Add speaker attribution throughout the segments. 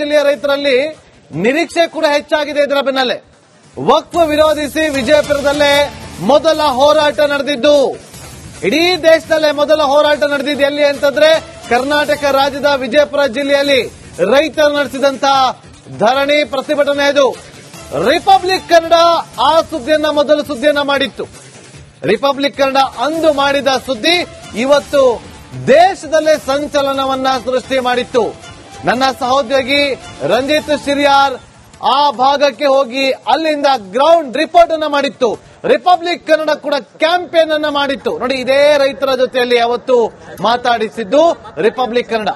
Speaker 1: ಜಿಲ್ಲೆಯ ರೈತರಲ್ಲಿ ನಿರೀಕ್ಷೆ ಕೂಡ ಹೆಚ್ಚಾಗಿದೆ ಇದರ ಬೆನ್ನಲ್ಲೇ. ವಕ್ಫ್ ವಿರೋಧಿಸಿ ವಿಜಯಪುರದಲ್ಲೇ ಮೊದಲ ಹೋರಾಟ ನಡೆದಿದ್ದು. ಇಡೀ ದೇಶದಲ್ಲೇ ಮೊದಲ ಹೋರಾಟ ನಡೆದಿದ್ದು ಎಲ್ಲಿ ಅಂತಂದ್ರೆ ಕರ್ನಾಟಕ ರಾಜ್ಯದ ವಿಜಯಪುರ ಜಿಲ್ಲೆಯಲ್ಲಿ ರೈತರು ನಡೆಸಿದಂತ ಧರಣಿ ಪ್ರತಿಭಟನೆ ಇದು. ರಿಪಬ್ಲಿಕ್ ಕನ್ನಡ ಆ ಸುದ್ದಿಯನ್ನ ಮೊದಲ ಸುದ್ದಿಯನ್ನ ಮಾಡಿತ್ತು. ರಿಪಬ್ಲಿಕ್ ಕನ್ನಡ ಅಂದು ಮಾಡಿದ ಸುದ್ದಿ ಇವತ್ತು ದೇಶದಲ್ಲೇ ಸಂಚಲನವನ್ನ ಸೃಷ್ಟಿ ಮಾಡಿತ್ತು. ನನ್ನ ಸಹೋದ್ಯೋಗಿ ರಂಜಿತ್ ಸಿರಿಯಾರ್ ಆ ಭಾಗಕ್ಕೆ ಹೋಗಿ ಅಲ್ಲಿಂದ ಗ್ರೌಂಡ್ ರಿಪೋರ್ಟ್ ಅನ್ನ ಮಾಡಿತ್ತು. ರಿಪಬ್ಲಿಕ್ ಕನ್ನಡ ಕೂಡ ಕ್ಯಾಂಪೇನ್ ಅನ್ನ ಮಾಡಿತ್ತು. ನೋಡಿ, ಇದೇ ರೈತರ ಜೊತೆಯಲ್ಲಿ ಅವತ್ತು ಮಾತಾಡಿಸಿದ್ದು ರಿಪಬ್ಲಿಕ್ ಕನ್ನಡ.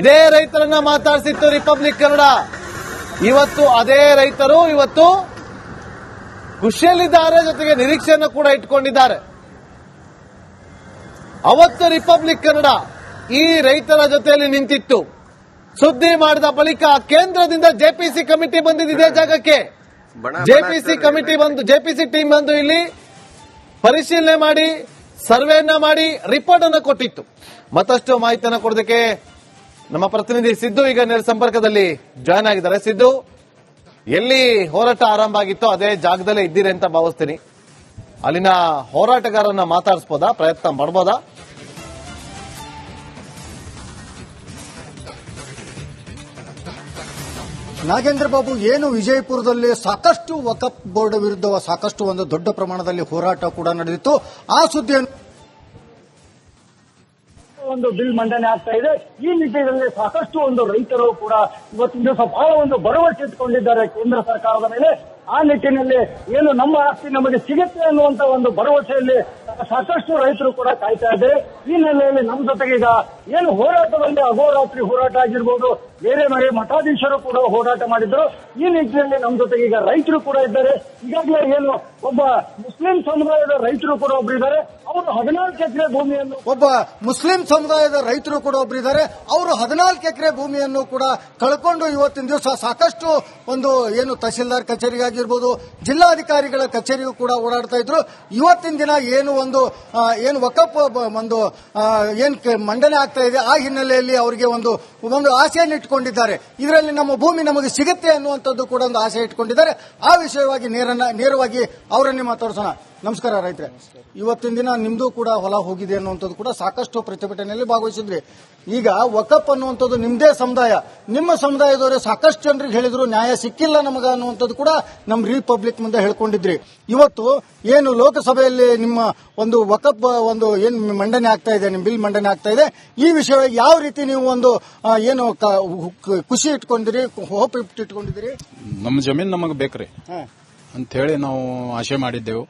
Speaker 1: ಇದೇ ರೈತರನ್ನ ಮಾತಾಡಿಸಿತ್ತು ರಿಪಬ್ಲಿಕ್ ಕನ್ನಡ. ಇವತ್ತು ಅದೇ ರೈತರು ಇವತ್ತು ಖುಷಿಯಲ್ಲಿದ್ದಾರೆ, ಜೊತೆಗೆ ನಿರೀಕ್ಷೆಯನ್ನು ಕೂಡ ಇಟ್ಕೊಂಡಿದ್ದಾರೆ. ಅವತ್ತು ರಿಪಬ್ಲಿಕ್ ಕನ್ನಡ ಈ ರೈತರ ಜೊತೆಯಲ್ಲಿ ನಿಂತಿತ್ತು. ಸುದ್ದಿ ಮಾಡಿದ ಬಳಿಕ ಕೇಂದ್ರದಿಂದ ಜೆಪಿಸಿ ಕಮಿಟಿ ಬಂದಿದೆ ಇದೇ ಜಾಗಕ್ಕೆ. ಜೆಪಿಸಿ ಕಮಿಟಿ ಬಂದು ಜೆಪಿಸಿ ಟೀಮ್ ಬಂದು ಇಲ್ಲಿ ಪರಿಶೀಲನೆ ಮಾಡಿ ಸರ್ವೆಯನ್ನ ಮಾಡಿ ರಿಪೋರ್ಟ್ ಅನ್ನು ಕೊಟ್ಟಿತ್ತು. ಮತ್ತಷ್ಟು ಮಾಹಿತಿಯನ್ನು ಕೊಡೋದಕ್ಕೆ ನಮ್ಮ ಪ್ರತಿನಿಧಿ ಸಿದ್ದು ಈಗ ನೇರ ಸಂಪರ್ಕದಲ್ಲಿ ಜಾಯ್ನ್ ಆಗಿದ್ದಾರೆ. ಸಿದ್ದು ಎಲ್ಲಿ ಹೋರಾಟ ಆರಂಭ ಆಗಿತ್ತೋ ಅದೇ ಜಾಗದಲ್ಲೇ ಇದ್ದೀರಿ ಅಂತ ಭಾವಿಸ್ತೀನಿ. ಅಲ್ಲಿನ ಹೋರಾಟಗಾರನ್ನ ಮಾತಾಡಿಸ್ಬೋದಾ? ಪ್ರಯತ್ನ ಮಾಡ್ಬೋದಾ?
Speaker 2: ನಾಗೇಂದ್ರ ಬಾಬು ಏನು ವಿಜಯಪುರದಲ್ಲಿ ಸಾಕಷ್ಟು ವಕಫ್ ಬೋರ್ಡ್ ವಿರುದ್ಧ ಸಾಕಷ್ಟು ಒಂದು ದೊಡ್ಡ ಪ್ರಮಾಣದಲ್ಲಿ ಹೋರಾಟ ಕೂಡ ನಡೆದಿತ್ತು. ಆ ಸುದ್ದಿಯನ್ನು
Speaker 3: ಒಂದು ಬಿಲ್ ಮಂಡನೆ ಆಗ್ತಾ ಇದೆ. ಈ ನಿಟ್ಟಿನಲ್ಲಿ ಸಾಕಷ್ಟು ಒಂದು ರೈತರು ಕೂಡ ಇವತ್ತಿನ ದಿವಸ ಬಹಳ ಒಂದು ಭರವಸೆ ಇಟ್ಕೊಂಡಿದ್ದಾರೆ ಕೇಂದ್ರ ಸರ್ಕಾರದ ಮೇಲೆ. ಆ ನಿಟ್ಟಿನಲ್ಲಿ ಏನು ನಮ್ಮ ಆಸ್ತಿ ನಮಗೆ ಸಿಗುತ್ತೆ ಅನ್ನುವಂತ ಒಂದು ಭರವಸೆಯಲ್ಲಿ ಸಾಕಷ್ಟು ರೈತರು ಕೂಡ ಕಾಯ್ತಾ ಇದ್ದಾರೆ. ಈ ನೆಲೆಯಲ್ಲಿ ನಮ್ಮ ಜೊತೆಗೆ ಈಗ ಏನು ಹೋರಾಟದಲ್ಲಿ ಅಹೋರಾತ್ರಿ ಹೋರಾಟ ಆಗಿರ್ಬೋದು, ಬೇರೆ ಬೇರೆ ಮಠಾಧೀಶರು ಕೂಡ ಹೋರಾಟ ಮಾಡಿದ್ರು. ಈ ನಿಟ್ಟಿನಲ್ಲಿ ನಮ್ಮ ಜೊತೆಗೆ ಈಗ ರೈತರು ಕೂಡ ಇದ್ದಾರೆ. ಈಗಾಗಲೇ ಏನು ಒಬ್ಬ ಮುಸ್ಲಿಂ ಸಮುದಾಯದ ರೈತರು ಕೂಡ ಒಬ್ರು ಇದ್ದಾರೆ. ಅವರು ಹದಿನಾಲ್ಕು ಎಕರೆ ಭೂಮಿಯನ್ನು
Speaker 2: ಒಬ್ಬ ಮುಸ್ಲಿಂ ಸಮುದಾಯದ ರೈತರು ಕೂಡ ಒಬ್ಬರಿದ್ದಾರೆ ಅವರು ಹದಿನಾಲ್ಕು ಎಕರೆ ಭೂಮಿಯನ್ನು ಕೂಡ ಕಳ್ಕೊಂಡು ಇವತ್ತಿನ ದಿವಸ ಸಾಕಷ್ಟು ಒಂದು ಏನು ತಹಸೀಲ್ದಾರ್ ಕಚೇರಿಗಾಗಿರ್ಬೋದು, ಜಿಲ್ಲಾಧಿಕಾರಿಗಳ ಕಚೇರಿಗೂ ಕೂಡ ಓಡಾಡ್ತಾ ಇದ್ರು. ಇವತ್ತಿನ ದಿನ ಏನು ಒಂದು ಏನು ವಕಪ್ ಒಂದು ಏನು ಏನ್ ಮಂಡನೆ ಆಗ್ತಾ ಇದೆ, ಆ ಹಿನ್ನೆಲೆಯಲ್ಲಿ ಅವರಿಗೆ ಒಂದು ಒಂದು ಆಸೆಯನ್ನು ಇಟ್ಕೊಂಡಿದ್ದಾರೆ. ಇದರಲ್ಲಿ ನಮ್ಮ ಭೂಮಿ ನಮಗೆ ಸಿಗುತ್ತೆ ಅನ್ನುವಂಥದ್ದು ಕೂಡ ಒಂದು ಆಸೆ ಇಟ್ಕೊಂಡಿದ್ದಾರೆ. ಆ ವಿಷಯವಾಗಿ ನೇರನ್ನ, ನೇರವಾಗಿ ಅವರನ್ನೇ ಮಾತಾಡ್ಸೋಣ. ನಮಸ್ಕಾರ ರೈತರೆ. ಇವತ್ತಿನ ದಿನ ನಿಮ್ದು ಕೂಡ ಹೊಲ ಹೋಗಿದೆ ಅನ್ನುವಂಥದ್ದು ಕೂಡ ಸಾಕಷ್ಟು ಪ್ರತಿಭಟನೆಯಲ್ಲಿ ಭಾಗವಹಿಸಿದ್ರಿ. ಈಗ ವಕಪ್ ಅನ್ನುವಂಥದ್ದು ನಿಮ್ದೇ ಸಮುದಾಯ. ನಿಮ್ಮ ಸಮುದಾಯದವರೇ ಸಾಕಷ್ಟು ಜನರಿಗೆ ಹೇಳಿದ್ರು ನ್ಯಾಯ ಸಿಕ್ಕಿಲ್ಲ ನಮಗ ಅನ್ನುವಂಥದ್ದು ಕೂಡ ನಮ್ಮ ರಿಪಬ್ಲಿಕ್ ಮುಂದೆ ಹೇಳ್ಕೊಂಡಿದ್ರಿ. ಇವತ್ತು ಏನು ಲೋಕಸಭೆಯಲ್ಲಿ ನಿಮ್ಮ ಒಂದು ವಕಪ್ ಒಂದು ಏನು ಮಂಡನೆ ಆಗ್ತಾ ಇದೆ ನಿಮ್ಮ ಬಿಲ್ ಮಂಡನೆ ಆಗ್ತಾ ಇದೆ ಈ ವಿಷಯ ಯಾವ ರೀತಿ ನೀವು ಒಂದು ಏನು ಖುಷಿ ಇಟ್ಕೊಂಡಿರಿ ಹೋಪ್ ಇಟ್ಕೊಂಡಿದ್ದೀರಿ?
Speaker 4: ನಮ್ಮ ಜಮೀನು ನಮಗೆ ಬೇಕ್ರಿ. ಅಂತ ಹೇಳಿ ನಾವು ಆಶೆ ಮಾಡಿದ್ದೆವು.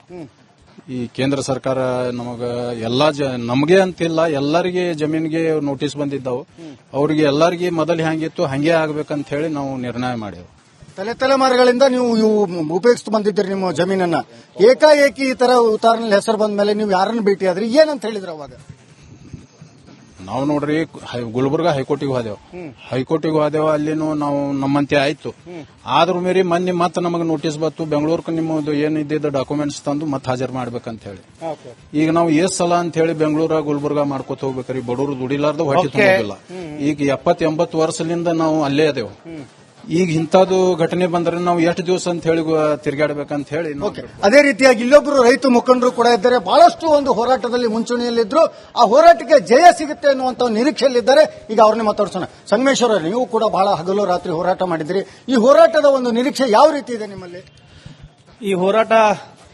Speaker 4: ಈ ಕೇಂದ್ರ ಸರ್ಕಾರ ನಮಗ ಎಲ್ಲಾ ನಮಗೆ ಅಂತಿಲ್ಲ, ಎಲ್ಲರಿಗೆ ಜಮೀನಿಗೆ ನೋಟಿಸ್ ಬಂದಿದ್ದವು. ಅವರಿಗೆ ಎಲ್ಲರಿಗೆ ಮೊದಲು ಹ್ಯಾಂಗಿತ್ತು, ಹಂಗೆ ಆಗ್ಬೇಕಂತ ಹೇಳಿ ನಾವು ನಿರ್ಣಯ ಮಾಡಿದೆವು.
Speaker 2: ತಲೆ ತಲೆಮಾರುಗಳಿಂದ ನೀವು ಇವು ಉಪಯೋಗಿಸ್ತು ಬಂದಿದ್ದೀರಿ ನಿಮ್ಮ ಜಮೀನನ್ನ. ಏಕಾಏಕಿ ಈ ತರ ಉತ್ತಾರನಲ್ಲಿ ಹೆಸರು ಬಂದ ಮೇಲೆ ನೀವು ಯಾರನ್ನ ಆದ್ರಿ ಏನಂತ ಹೇಳಿದ್ರು ಅವಾಗ?
Speaker 4: ನಾವು ನೋಡ್ರಿ ಗುಲ್ಬರ್ಗ ಹೈಕೋರ್ಟಿಗೆ ಹೋದೆವು. ಹೈಕೋರ್ಟಿಗೆ ಹೋದೆವು ಅಲ್ಲಿನೂ ನಾವು ನಮ್ಮಂತೆ ಆಯ್ತು. ಆದ್ರೂ ಮೀರಿ ಮೊನ್ನೆ ಮತ್ತೆ ನಮಗೆ ನೋಟಿಸ್ ಬಂತು ಬೆಂಗಳೂರಿಗೆ ನಿಮ್ಮದು ಏನಿದ್ದ ಡಾಕ್ಯುಮೆಂಟ್ಸ್ ತಂದು ಮತ್ತೆ ಹಾಜರು ಮಾಡ್ಬೇಕಂತ ಹೇಳಿ ಈಗ ನಾವು ಏಸ್ ಸಲ ಅಂತ ಹೇಳಿ ಬೆಂಗಳೂರ ಗುಲ್ಬರ್ಗ ಮಾಡ್ಕೋತ ಹೋಗ್ಬೇಕ್ರಿ. ಬಡವರು ದುಡಿಲಾರ್ದು ಹೊಟ್ಟೆ ತುಂಬಿಲ್ಲ ಈಗ ಎಪ್ಪತ್ ಎಂಬತ್ತು ವರ್ಷದಿಂದ ನಾವು ಅಲ್ಲೇ ಅದೇವು. ಈಗ ಇಂಥದ್ದು ಘಟನೆ ಬಂದ್ರೆ ನಾವು ಎಷ್ಟು ದಿವಸ ಅಂತ ಹೇಳಿ ಗೊ- ತಿರ್ಗಾಡ್ಬೇಕಂತ ಹೇಳಿ
Speaker 2: ಓಕೆ. ಅದೇ ರೀತಿಯಾಗಿ ಇಲ್ಲೊಬ್ಬರು ರೈತ ಮುಖಂಡರು ಕೂಡ ಇದ್ದಾರೆ. ಬಹಳಷ್ಟು ಒಂದು ಹೋರಾಟದಲ್ಲಿ ಮುಂಚೂಣಿಯಲ್ಲಿದ್ರು. ಆ ಹೋರಾಟಕ್ಕೆ ಜಯ ಸಿಗುತ್ತೆ ಅನ್ನುವಂತ ಒಂದು ನಿರೀಕ್ಷೆಯಲ್ಲಿದ್ದಾರೆ. ಈಗ ಅವ್ರನ್ನೇ ಮಾತಾಡ್ಸೋಣ. ಸಂಗಮೇಶ್ವರ ನೀವು ಕೂಡ ಬಹಳ ಹಗಲು ರಾತ್ರಿ ಹೋರಾಟ ಮಾಡಿದ್ರಿ. ಈ ಹೋರಾಟದ ಒಂದು ನಿರೀಕ್ಷೆ ಯಾವ ರೀತಿ ಇದೆ ನಿಮ್ಮಲ್ಲಿ?
Speaker 5: ಈ ಹೋರಾಟ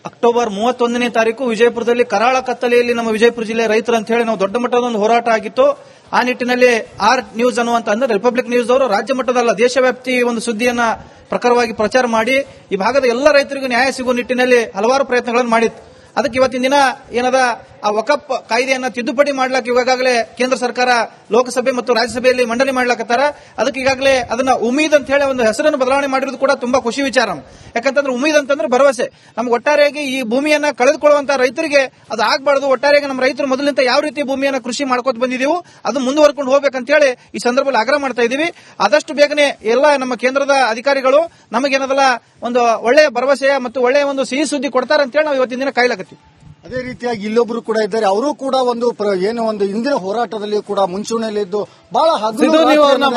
Speaker 5: ಅಕ್ಟೋಬರ್ ಮೂವತ್ತೊಂದನೇ ತಾರೀಕು ವಿಜಯಪುರದಲ್ಲಿ ಕರಾಳ ಕತ್ತಲೆಯಲ್ಲಿ ನಮ್ಮ ವಿಜಯಪುರ ಜಿಲ್ಲೆ ರೈತರು ಅಂತ ಹೇಳಿ ನಾವು ದೊಡ್ಡ ಮಟ್ಟದ ಒಂದು ಹೋರಾಟ ಆಗಿತ್ತು. ಆ ನಿಟ್ಟಿನಲ್ಲಿ ಆರ್ ನ್ಯೂಸ್ ಅನ್ನುವಂತ ಅಂದ್ರೆ ರಿಪಬ್ಲಿಕ್ ನ್ಯೂಸ್ ಅವರು ರಾಜ್ಯ ಮಟ್ಟದಲ್ಲ ದೇಶವ್ಯಾಪ್ತಿ ಒಂದು ಸುದ್ದಿಯನ್ನ ಪ್ರಖರವಾಗಿ ಪ್ರಚಾರ ಮಾಡಿ ಈ ಭಾಗದ ಎಲ್ಲ ರೈತರಿಗೂ ನ್ಯಾಯ ಸಿಗುವ ನಿಟ್ಟಿನಲ್ಲಿ ಹಲವಾರು ಪ್ರಯತ್ನಗಳನ್ನು ಮಾಡಿತ್ತು. ಅದಕ್ಕೆ ಇವತ್ತಿನ ದಿನ ಏನದ ಆ ವಕಪ್ ಕಾಯ್ದೆಯನ್ನ ತಿದ್ದುಪಡಿ ಮಾಡ್ಲಾಕ ಇವಾಗಲೇ ಕೇಂದ್ರ ಸರ್ಕಾರ ಲೋಕಸಭೆ ಮತ್ತು ರಾಜ್ಯಸಭೆಯಲ್ಲಿ ಮಂಡನೆ ಮಾಡ್ಲಾಕತ್ತಾರ. ಅದಕ್ಕೆ ಈಗಾಗಲೇ ಅದನ್ನ ಉಮೀದ್ ಅಂತ ಹೇಳಿ ಒಂದು ಹೆಸರನ್ನು ಬದಲಾವಣೆ ಮಾಡಿರೋದು ಕೂಡ ತುಂಬಾ ಖುಷಿ ವಿಚಾರ. ಯಾಕಂತಂದ್ರೆ ಉಮೀದ್ ಅಂತಂದ್ರೆ ಭರವಸೆ. ನಮ್ಗೆ ಒಟ್ಟಾರೆಯಾಗಿ ಈ ಭೂಮಿಯನ್ನ ಕಳೆದುಕೊಳ್ಳುವಂತ ರೈತರಿಗೆ ಅದು ಆಗಬಾರ್ದು. ಒಟ್ಟಾರೆಯಾಗಿ ನಮ್ಮ ರೈತರು ಮೊದಲಿಂದ ಯಾವ ರೀತಿ ಭೂಮಿಯನ್ನ ಕೃಷಿ ಮಾಡ್ಕೋತ ಬಂದಿದೀವಿ ಅದು ಮುಂದುವರ್ಕೊಂಡು ಹೋಗ್ಬೇಕಂತ ಹೇಳಿ ಈ ಸಂದರ್ಭದಲ್ಲಿ ಆಗ್ರಹ ಮಾಡ್ತಾ ಇದೀವಿ ಆದಷ್ಟು ಬೇಗನೆ ಎಲ್ಲ ನಮ್ಮ ಕೇಂದ್ರದ ಅಧಿಕಾರಿಗಳು ನಮಗೇನದಲ್ಲ ಒಂದು ಒಳ್ಳೆಯ ಭರವಸೆಯ ಮತ್ತು ಒಳ್ಳೆಯ ಒಂದು ಸಿಹಿ ಸುದ್ದಿ ಕೊಡ್ತಾರೆ ಅಂತ ಹೇಳಿ ನಾವು ಇವತ್ತಿನ ದಿನ ಕಾಯ್ಲಾಕತ್ತೀವಿ.
Speaker 2: ಅದೇ ರೀತಿಯಾಗಿ ಇಲ್ಲೊಬ್ರು ಕೂಡ ಇದ್ದಾರೆ. ಅವರು ಕೂಡ ಒಂದು ಏನು ಒಂದು ಇಂದಿನ ಹೋರಾಟದಲ್ಲಿ ಕೂಡ ಮುಂಚೂಣಿಯಲ್ಲಿದ್ದು ಬಹಳ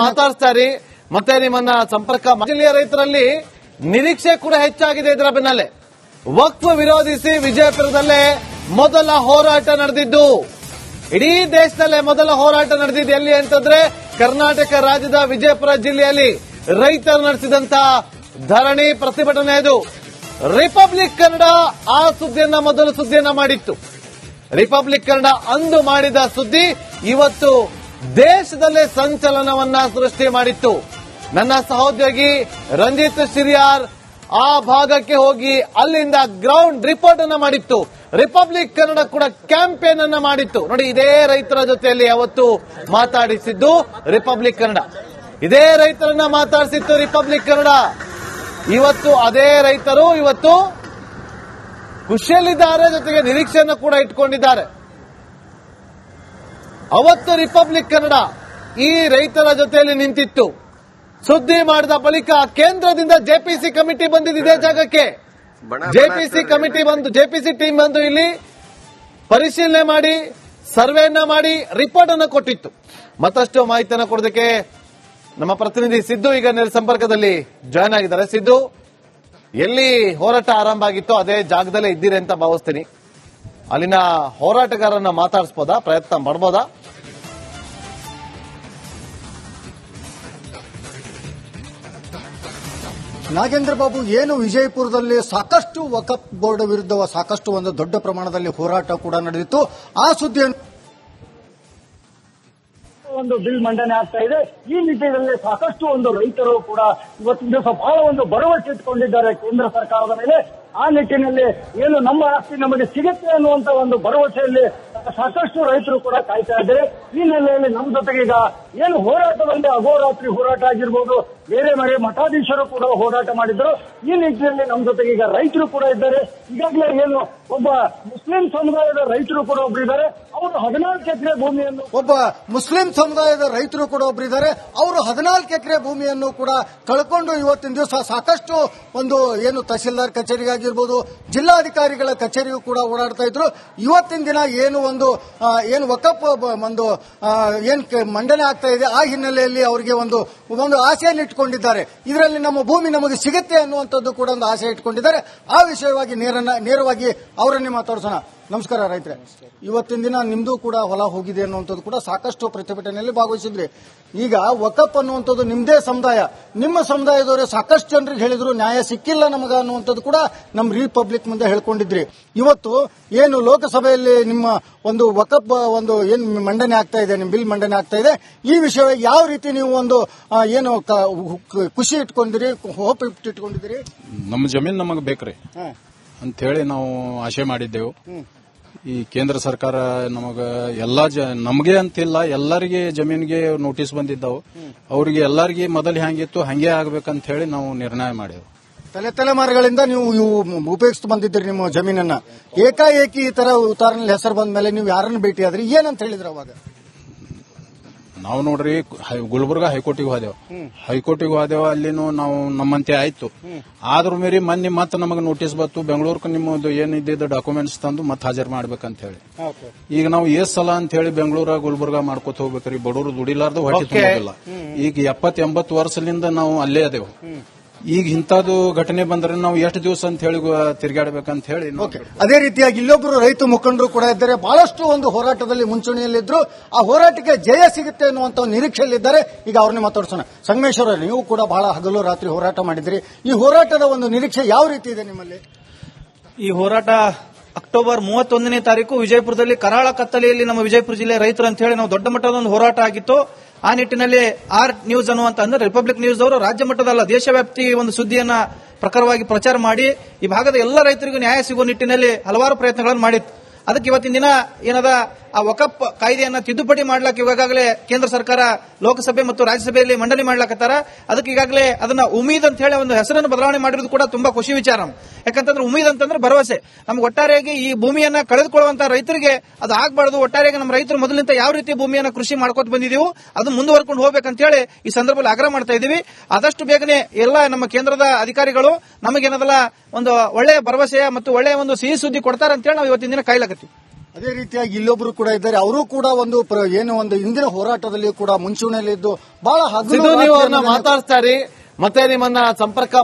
Speaker 1: ಮಾತಾಡ್ತಾ ಇರಿ. ಮತ್ತೆ ನಿಮ್ಮನ್ನ ಸಂಪರ್ಕ ಮಹಿಳೆಯ ಜಿಲ್ಲೆಯ ರೈತರಲ್ಲಿ ನಿರೀಕ್ಷೆ ಕೂಡ ಹೆಚ್ಚಾಗಿದೆ ಇದರ ಬೆನ್ನಲ್ಲೇ. ವಕ್ಫ್ ವಿರೋಧಿಸಿ ವಿಜಯಪುರದಲ್ಲೇ ಮೊದಲ ಹೋರಾಟ ನಡೆದಿದ್ದು. ಇಡೀ ದೇಶದಲ್ಲೇ ಮೊದಲ ಹೋರಾಟ ನಡೆದಿದ್ದು ಎಲ್ಲಿ ಅಂತಂದ್ರೆ ಕರ್ನಾಟಕ ರಾಜ್ಯದ ವಿಜಯಪುರ ಜಿಲ್ಲೆಯಲ್ಲಿ ರೈತರು ನಡೆಸಿದಂತ ಧರಣಿ ಪ್ರತಿಭಟನೆ ಇದು. ರಿಪಬ್ಲಿಕ್ ಕನ್ನಡ ಆ ಸುದ್ದಿಯನ್ನ ಮೊದಲು ಸುದ್ದಿಯನ್ನ ಮಾಡಿತ್ತು. ರಿಪಬ್ಲಿಕ್ ಕನ್ನಡ ಅಂದು ಮಾಡಿದ ಸುದ್ದಿ ಇವತ್ತು ದೇಶದಲ್ಲೇ ಸಂಚಲನವನ್ನ ಸೃಷ್ಟಿ ಮಾಡಿತ್ತು. ನನ್ನ ಸಹೋದ್ಯೋಗಿ ರಂಜಿತ್ ಸಿರಿಯಾರ್ ಆ ಭಾಗಕ್ಕೆ ಹೋಗಿ ಅಲ್ಲಿಂದ ಗ್ರೌಂಡ್ ರಿಪೋರ್ಟ್ ಅನ್ನ ಮಾಡಿತ್ತು. ರಿಪಬ್ಲಿಕ್ ಕನ್ನಡ ಕೂಡ ಕ್ಯಾಂಪೇನ್ ಅನ್ನ ಮಾಡಿತ್ತು. ನೋಡಿ, ಇದೇ ರೈತರ ಜೊತೆಯಲ್ಲಿ ಅವತ್ತು ಮಾತಾಡಿಸಿದ್ದು ರಿಪಬ್ಲಿಕ್ ಕನ್ನಡ. ಇದೇ ರೈತರನ್ನ ಮಾತಾಡಿಸಿತ್ತು ರಿಪಬ್ಲಿಕ್ ಕನ್ನಡ. ಇವತ್ತು ಅದೇ ರೈತರು ಇವತ್ತು ಖುಷಿಯಲ್ಲಿದ್ದಾರೆ ಜೊತೆಗೆ ನಿರೀಕ್ಷೆಯನ್ನು ಕೂಡ ಇಟ್ಕೊಂಡಿದ್ದಾರೆ. ಅವತ್ತು ರಿಪಬ್ಲಿಕ್ ಕನ್ನಡ ಈ ರೈತರ ಜೊತೆಯಲ್ಲಿ ನಿಂತಿತ್ತು. ಸುದ್ದಿ ಮಾಡಿದ ಬಳಿಕ ಕೇಂದ್ರದಿಂದ ಜೆಪಿಸಿ ಕಮಿಟಿ ಬಂದಿದೆ ಇದೇ ಜಾಗಕ್ಕೆ. ಜೆಪಿಸಿ ಕಮಿಟಿ ಬಂದು ಜೆಪಿಸಿ ಟೀಮ್ ಬಂದು ಇಲ್ಲಿ ಪರಿಶೀಲನೆ ಮಾಡಿ ಸರ್ವೆಯನ್ನ ಮಾಡಿ ರಿಪೋರ್ಟ್ ಅನ್ನು ಕೊಟ್ಟಿತ್ತು. ಮತ್ತಷ್ಟು ಮಾಹಿತಿಯನ್ನು ಕೊಡೋದಕ್ಕೆ ನಮ್ಮ ಪ್ರತಿನಿಧಿ ಸಿದ್ದು ಈಗ ನೇರ ಸಂಪರ್ಕದಲ್ಲಿ ಜಾಯ್ನ್ ಆಗಿದ್ದಾರೆ. ಸಿದ್ದು, ಎಲ್ಲಿ ಹೋರಾಟ ಆರಂಭ ಆಗಿತ್ತೋ ಅದೇ ಜಾಗದಲ್ಲೇ ಇದ್ದೀರಿ ಅಂತ ಭಾವಿಸ್ತೀನಿ. ಅಲ್ಲಿನ ಹೋರಾಟಗಾರನ್ನ ಮಾತಾಡಿಸ್ಬೋದಾ? ಪ್ರಯತ್ನ ಮಾಡ್ಬೋದಾ?
Speaker 2: ನಾಗೇಂದ್ರ ಬಾಬು, ಏನು ವಿಜಯಪುರದಲ್ಲಿ ಸಾಕಷ್ಟು ವಕಫ್ ಬೋರ್ಡ್ ವಿರುದ್ಧ ಸಾಕಷ್ಟು ಒಂದು ದೊಡ್ಡ ಪ್ರಮಾಣದಲ್ಲಿ ಹೋರಾಟ ಕೂಡ ನಡೆದಿತ್ತು. ಆ ಸುದ್ದಿಯನ್ನು
Speaker 3: ಒಂದು ಬಿಲ್ ಮಂಡನೆ ಆಗ್ತಾ ಇದೆ. ಈ ನಿಟ್ಟಿನಲ್ಲಿ ಸಾಕಷ್ಟು ಒಂದು ರೈತರು ಕೂಡ ಇವತ್ತಿನ ದಿವಸ ಬಹಳ ಒಂದು ಭರವಸೆ ಇಟ್ಕೊಂಡಿದ್ದಾರೆ ಕೇಂದ್ರ ಸರ್ಕಾರದ ಮೇಲೆ. ಆ ನಿಟ್ಟಿನಲ್ಲಿ ಏನು ನಮ್ಮ ಆಸ್ತಿ ನಮಗೆ ಸಿಗುತ್ತೆ ಅನ್ನುವಂತ ಒಂದು ಭರವಸೆಯಲ್ಲಿ ಸಾಕಷ್ಟು ರೈತರು ಕೂಡ ಕಾಯ್ತಾ ಇದ್ದಾರೆ. ಈ ನೆಲೆಯಲ್ಲಿ ನಮ್ಮ ಜೊತೆಗೆ ಈಗ ಏನು ಹೋರಾಟದಲ್ಲಿ ಅಹೋರಾತ್ರಿ ಹೋರಾಟ ಆಗಿರ್ಬೋದು, ಬೇರೆ ಮನೆ ಮಠಾಧೀಶರು ಕೂಡ ಹೋರಾಟ ಮಾಡಿದ್ರು. ಈ ನಿಟ್ಟಿನಲ್ಲಿ ನಮ್ಮ ಜೊತೆಗೆ ಈಗ ರೈತರು ಕೂಡ ಇದ್ದಾರೆ. ಈಗಾಗಲೇ ಏನು ಒಬ್ಬ ಮುಸ್ಲಿಂ ಸಮುದಾಯದ ರೈತರು ಕೂಡ ಒಬ್ರು ಇದ್ದಾರೆ ಅವರು ಹದಿನಾಲ್ಕು ಎಕರೆ ಭೂಮಿಯನ್ನು
Speaker 2: ಒಬ್ಬ ಮುಸ್ಲಿಂ ಸಮುದಾಯದ ರೈತರು ಕೂಡ ಒಬ್ಬರಿದ್ದಾರೆ ಅವರು ಹದಿನಾಲ್ಕು ಎಕರೆ ಭೂಮಿಯನ್ನು ಕೂಡ ಕಳ್ಕೊಂಡು ಇವತ್ತಿನ ದಿವಸ ಸಾಕಷ್ಟು ಒಂದು ಏನು ತಹಸೀಲ್ದಾರ್ ಕಚೇರಿಗಾಗಿರ್ಬೋದು ಜಿಲ್ಲಾಧಿಕಾರಿಗಳ ಕಚೇರಿಯೂ ಕೂಡ ಓಡಾಡ್ತಾ ಇದ್ರು. ಇವತ್ತಿನ ದಿನ ಏನು ಒಂದು ಏನು ವಕಪ್ ಒಂದು ಏನು ಮಂಡನೆ ಆಗ್ತಾ ಇದೆ, ಆ ಹಿನ್ನೆಲೆಯಲ್ಲಿ ಅವರಿಗೆ ಒಂದು ಒಂದು ಆಸೆಯನ್ನು ಇಟ್ಕೊಂಡಿದ್ದಾರೆ. ಇದರಲ್ಲಿ ನಮ್ಮ ಭೂಮಿ ನಮಗೆ ಸಿಗುತ್ತೆ ಅನ್ನುವಂಥದ್ದು ಕೂಡ ಒಂದು ಆಸೆ ಇಟ್ಕೊಂಡಿದ್ದಾರೆ. ಆ ವಿಷಯವಾಗಿ ನೇರವಾಗಿ ಅವರನ್ನೇ ಮಾತಾಡ್ಸೋಣ. ನಮಸ್ಕಾರ ರೈತರೆ. ಇವತ್ತಿನ ದಿನ ನಿಮ್ದು ಕೂಡ ಹೊಲ ಹೋಗಿದೆ ಅನ್ನುವಂಥದ್ದು ಕೂಡ ಸಾಕಷ್ಟು ಪ್ರತಿಭಟನೆಯಲ್ಲಿ ಭಾಗವಹಿಸಿದ್ರಿ. ಈಗ ವಕಪ್ ಅನ್ನುವಂಥದ್ದು ನಿಮ್ದೇ ಸಮುದಾಯ. ನಿಮ್ಮ ಸಮುದಾಯದವರೇ ಸಾಕಷ್ಟು ಜನರಿಗೆ ಹೇಳಿದ್ರು ನ್ಯಾಯ ಸಿಕ್ಕಿಲ್ಲ ನಮಗ ಅನ್ನುವಂಥದ್ದು ಕೂಡ ನಮ್ಮ ರಿಪಬ್ಲಿಕ್ ಮುಂದೆ ಹೇಳ್ಕೊಂಡಿದ್ರಿ. ಇವತ್ತು ಏನು ಲೋಕಸಭೆಯಲ್ಲಿ ನಿಮ್ಮ ಒಂದು ವಕಪ್ ಒಂದು ಏನು ಮಂಡನೆ ಆಗ್ತಾ ಇದೆ ನಿಮ್ಮ ಬಿಲ್ ಮಂಡನೆ ಆಗ್ತಾ ಇದೆ ಈ ವಿಷಯ ಯಾವ ರೀತಿ ನೀವು ಒಂದು ಏನು ಖುಷಿ ಇಟ್ಕೊಂಡಿರಿ ಹೋಪ್ ಇಟ್ಕೊಂಡಿದ್ದೀರಿ?
Speaker 4: ನಮ್ಮ ಜಮೀನು ನಮಗೆ ಬೇಕ್ರಿ. ಹೇಳಿ ನಾವು ಆಶೆ ಮಾಡಿದ್ದೆವು. ಈ ಕೇಂದ್ರ ಸರ್ಕಾರ ನಮಗ ಎಲ್ಲಾ ಜ ನಮಗೆ ಅಂತಿಲ್ಲ ಎಲ್ಲರಿಗೆ ಜಮೀನಿಗೆ ನೋಟಿಸ್ ಬಂದಿದ್ದವು. ಅವ್ರಿಗೆ ಎಲ್ಲರಿಗೆ ಮೊದಲು ಹ್ಯಾಂಗಿತ್ತು ಹಂಗೆ ಆಗ್ಬೇಕಂತ ಹೇಳಿ ನಾವು ನಿರ್ಣಯ ಮಾಡಿದೆವು.
Speaker 2: ತಲೆ ತಲೆಮಾರುಗಳಿಂದ ನೀವು ಇವು ಉಪಯೋಗಿಸ್ತು ಬಂದಿದ್ದೀರಿ ನಿಮ್ಮ ಜಮೀನನ್ನ. ಏಕಾಏಕಿ ಈ ತರ ಉತ್ತಾರನಲ್ಲಿ ಹೆಸರು ಬಂದ ಮೇಲೆ ನೀವು ಯಾರನ್ನು ಭೇಟಿ ಆದ್ರಿ ಏನಂತ ಹೇಳಿದ್ರು ಅವಾಗ?
Speaker 4: ನಾವು ನೋಡ್ರಿ ಗುಲ್ಬರ್ಗ ಹೈಕೋರ್ಟಿಗೆ ಹೋದೆವು. ಹೈಕೋರ್ಟಿಗೆ ಹೋದೆವು ಅಲ್ಲಿನೂ ನಾವು ನಮ್ಮಂತೆ ಆಯ್ತು. ಆದ್ರೂ ಮೇರಿ ಮೊನ್ನೆ ಮತ್ತೆ ನಮಗೆ ನೋಟಿಸ್ ಬಂತು ಬೆಂಗಳೂರಿಗೆ ನಿಮ್ಮದು ಏನಿದ್ದ ಡಾಕ್ಯುಮೆಂಟ್ಸ್ ತಂದು ಮತ್ತೆ ಹಾಜರು ಮಾಡ್ಬೇಕಂತ ಹೇಳಿ ಈಗ ನಾವು ಏಸ್ ಸಲ ಅಂತ ಹೇಳಿ ಬೆಂಗಳೂರ ಗುಲ್ಬರ್ಗ ಮಾಡ್ಕೊತ ಹೋಗ್ಬೇಕ್ರಿ. ಬಡವರು ದುಡಿಲಾರ್ದು ಹೊಟ್ಟೆ
Speaker 1: Okay.
Speaker 4: ಈಗ ಎಪ್ಪತ್ ಎಂಬತ್ತು ವರ್ಷದಿಂದ ನಾವು ಅಲ್ಲೇ ಅದೇವು. ಈಗ ಇಂಥದ್ದು ಘಟನೆ ಬಂದ್ರೆ ನಾವು ಎಷ್ಟು ದಿವಸ ಅಂತ ಹೇಳಿ ತಿರುಗಾಡಬೇಕಂತ ಹೇಳಿ ಓಕೆ.
Speaker 2: ಅದೇ ರೀತಿಯಾಗಿ ಇಲ್ಲೊಬ್ಬರು ರೈತ ಮುಖಂಡರು ಕೂಡ ಇದ್ದಾರೆ. ಬಹಳಷ್ಟು ಒಂದು ಹೋರಾಟದಲ್ಲಿ ಮುಂಚೂಣಿಯಲ್ಲಿದ್ರು. ಆ ಹೋರಾಟಕ್ಕೆ ಜಯ ಸಿಗುತ್ತೆ ಅನ್ನುವಂತ ಒಂದು ನಿರೀಕ್ಷೆಯಲ್ಲಿದ್ದಾರೆ. ಈಗ ಅವ್ರನ್ನೇ ಮಾತಾಡ್ಸೋಣ. ಸಂಗಮೇಶ್ವರ ನೀವು ಕೂಡ ಬಹಳ ಹಗಲು ರಾತ್ರಿ ಹೋರಾಟ ಮಾಡಿದ್ರಿ. ಈ ಹೋರಾಟದ ಒಂದು ನಿರೀಕ್ಷೆ ಯಾವ ರೀತಿ ಇದೆ ನಿಮ್ಮಲ್ಲಿ?
Speaker 5: ಈ ಹೋರಾಟ ಅಕ್ಟೋಬರ್ ಮೂವತ್ತೊಂದನೇ ತಾರೀಕು ವಿಜಯಪುರದಲ್ಲಿ ಕರಾಳ ಕತ್ತಲೆಯಲ್ಲಿ ನಮ್ಮ ವಿಜಯಪುರ ಜಿಲ್ಲೆ ರೈತರು ಅಂತ ಹೇಳಿ ನಾವು ದೊಡ್ಡ ಮಟ್ಟದ ಒಂದು ಹೋರಾಟ ಆಗಿತ್ತು. ಆ ನಿಟ್ಟಿನಲ್ಲಿ ಆರ್ ನ್ಯೂಸ್ ಅನ್ನುವಂತ ಅಂದ್ರೆ ರಿಪಬ್ಲಿಕ್ ನ್ಯೂಸ್ ಅವರು ರಾಜ್ಯ ಮಟ್ಟದಲ್ಲ ದೇಶವ್ಯಾಪ್ತಿ ಒಂದು ಸುದ್ದಿಯನ್ನ ಪ್ರಖರವಾಗಿ ಪ್ರಚಾರ ಮಾಡಿ ಈ ಭಾಗದ ಎಲ್ಲ ರೈತರಿಗೂ ನ್ಯಾಯ ಸಿಗುವ ನಿಟ್ಟಿನಲ್ಲಿ ಹಲವಾರು ಪ್ರಯತ್ನಗಳನ್ನು ಮಾಡಿತ್ತು. ಅದಕ್ಕೆ ಇವತ್ತಿನ ದಿನ ಏನದ ಆ ವಕಪ್ ಕಾಯ್ದೆಯನ್ನ ತಿದ್ದುಪಡಿ ಮಾಡ್ಲಕ್ಕೆ ಇವಾಗಲೇ ಕೇಂದ್ರ ಸರ್ಕಾರ ಲೋಕಸಭೆ ಮತ್ತು ರಾಜ್ಯಸಭೆಯಲ್ಲಿ ಮಂಡನೆ ಮಾಡ್ಲಕತ್ತಾರ. ಅದಕ್ಕೆ ಈಗಾಗಲೇ ಅದನ್ನ ಉಮೀದ್ ಅಂತ ಹೇಳಿ ಒಂದು ಹೆಸರನ್ನು ಬದಲಾವಣೆ ಮಾಡಿರೋದು ಕೂಡ ತುಂಬಾ ಖುಷಿ ವಿಚಾರ. ಯಾಕಂತಂದ್ರೆ ಉಮೀದ್ ಅಂತಂದ್ರೆ ಭರವಸೆ. ನಮ್ಗೆ ಒಟ್ಟಾರೆಯಾಗಿ ಈ ಭೂಮಿಯನ್ನ ಕಳೆದುಕೊಳ್ಳುವಂತ ರೈತರಿಗೆ ಅದು ಆಗಬಾರದು. ಒಟ್ಟಾರೆಯಾಗಿ ನಮ್ಮ ರೈತರು ಮೊದಲಿಂದ ಯಾವ ರೀತಿ ಭೂಮಿಯನ್ನ ಕೃಷಿ ಮಾಡ್ಕೊತ ಬಂದಿದೀವಿ ಅದು ಮುಂದುವರ್ಕೊಂಡು ಹೋಗ್ಬೇಕಂತ ಹೇಳಿ ಈ ಸಂದರ್ಭದಲ್ಲಿ ಆಗ್ರಹ ಮಾಡ್ತಾ ಇದೀವಿ ಆದಷ್ಟು ಬೇಗನೆ ಎಲ್ಲ ನಮ್ಮ ಕೇಂದ್ರದ ಅಧಿಕಾರಿಗಳು ನಮಗೇನದಲ್ಲ ಒಂದು ಒಳ್ಳೆಯ ಭರವಸೆಯ ಮತ್ತು ಒಳ್ಳೆಯ ಒಂದು ಸಿಹಿ ಸುದ್ದಿ ಕೊಡ್ತಾರೆ ಅಂತ ಹೇಳಿ ನಾವು ಇವತ್ತಿನ ದಿನ ಕಾಯ್ಲಾಕತ್ತೀವಿ.
Speaker 2: ಅದೇ ರೀತಿಯಾಗಿ ಇಲ್ಲೊಬ್ರು ಕೂಡ ಇದ್ದಾರೆ. ಅವರು ಕೂಡ ಒಂದು ಏನು ಒಂದು ಇಂದಿನ ಹೋರಾಟದಲ್ಲಿ ಕೂಡ ಮುಂಚೂಣಿಯಲ್ಲಿದ್ದು ಬಹಳ
Speaker 1: ಮಾತಾಡ್ತಾರೆ ಮತ್ತೆ ನಿಮ್ಮನ್ನ ಸಂಪರ್ಕ